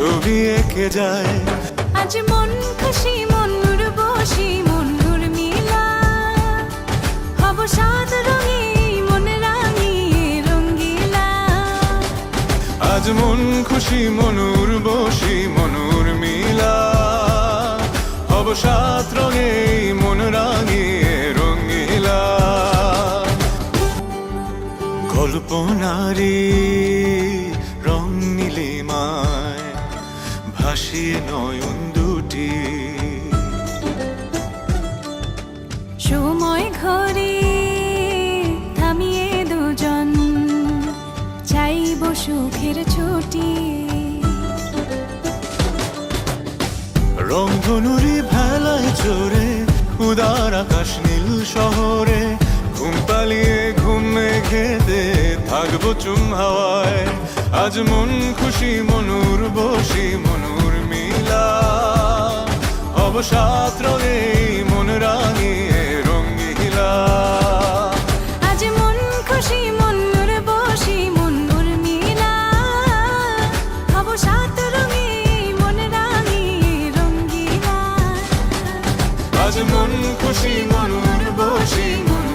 ছবি এঁকে যায়। আজ মন খুশি মন বসি মন মিলা। হব সাত রঙে মন রাঙিয়ে রঙ্গিলা। আজ মন খুশি মনুর বসি মনুর মিলা। হব সাত রঙে মন রাঙিয়ে রঙিলা কল্পনারি রং নীলিমায় ভাসিয়ে নয়ন দুটি। সময় ঘরে থামিয়ে দুজন চাইব সুখের ছুটি। রংধনুরি ভেলায় চড়ে উদার আকাশ নীল শহরে ঘুম পালিয়ে ঘুম মেঘেতে থাকব চুম হাওয়ায়। আজ মন খুশি মনুর বসি মনুর অবসাদ রঙে মন রঙ্গিলা আজ মন খুশি মন নূর বসি মন নূর নীলা অবসাদ মন রাঙিয়ে রঙ্গিলা আজ মন খুশি মন নূর বসি মন